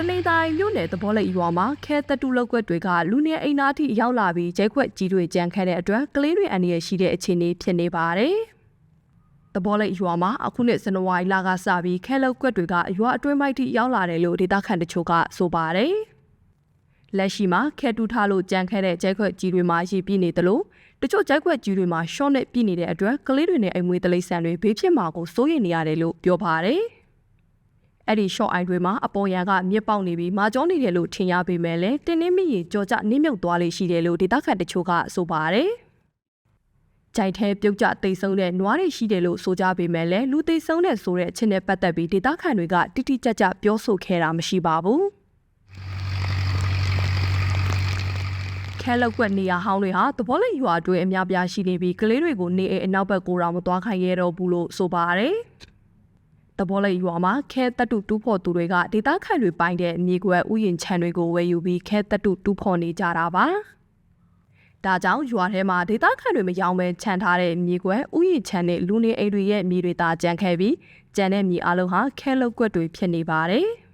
တနေတိုင်းမြို့နယ်သဘောလိပ်ရွာမှာခဲတက်တူလောက်ကွက်တွေကလူနေအိမ်သားထိရောက်လာပြီးကျဲခွက်ကြီးတွေကြမ်းခဲတဲ့အတွက်ကလေးတွေအန္တရာယ်ရှိတဲ့အခြေအနေဖြစ်နေပါတယ်။သဘောလိပ်ရွာမှာအခုနှစ်ဇန်နဝါရီလကစပြီးခဲလောက်ကွက်တွေကရွာအတွင်းမိုက်ထိရောက်လာတယ်လို့ဒေသခံတချို့ကဆိုပါတယ်။လက်ရှိမှာခဲတူထားလို့ကြမ်းခဲတဲ့ကျဲခွက်ကြီးတွေမှာရေပြည့်နေတယ်လို့တချို့ကျဲခွက်ကြီးတွေမှာရှော့နဲ့ပြည့်နေတဲ့အတွက်ကလေးတွေနဲ့အိမ်မွေးတလိษံတွေဘေးဖြစ်မှာကိုစိုးရိမ်နေရတယ်လို့ပြောပါတယ်။ အဲ့ဒီ short eye တွေမှာအပေါ်ရန်ကမြစ်ပေါက်နေပြီးမာကျောနေတယ်လို့ထင်ရပေမဲ့လည်းတင်းနှင်းမိရင်ကြော်ကြနင်းမြုပ်သွားလေရှိတယ်လို့ဒေသခံတချို့ကဆိုပါတယ်။ကြိုက်ထဲပြုတ်ကျတိတ်ဆုံးတဲ့နွားတွေရှိတယ်လို့ဆိုကြပေမဲ့လည်းလူသိဆုံးတဲ့ဆိုတဲ့အချက်နဲ့ပတ်သက်ပြီးဒေသခံတွေကတိတိကျကျပြောဆိုခဲ့တာမရှိပါဘူး။ခဲလောက်ကွက်နေရဟောင်းတွေဟာသဘောလိရွာအတွင်းအများပြားရှိနေပြီးကလေးတွေကိုနေအိမ်အနောက်ဘက်ကိုတော့မသွားခိုင်းရတော့ဘူးလို့ဆိုပါတယ်။ တဘောလိရွာမှာခဲတက်တူတူးဖော်သူတွေကဒေသခံတွေပိုင်းတဲ့မြေကွက်ဥယျာဉ်ခြံတွေကိုဝယ်ယူပြီးခဲတက်တူတူးဖော်နေကြတာပါ။ဒါကြောင့်ရွာထဲမှာဒေသခံတွေမယောင်းပဲခြံထားတဲ့မြေကွက်ဥယျာဉ်ခြံနဲ့လူနေအိမ်တွေရဲ့မြေတွေသာကြံခဲ့ပြီးကြံတဲ့မြေအလုံးဟာခဲလုတ်ကွက်တွေဖြစ်နေပါတယ်။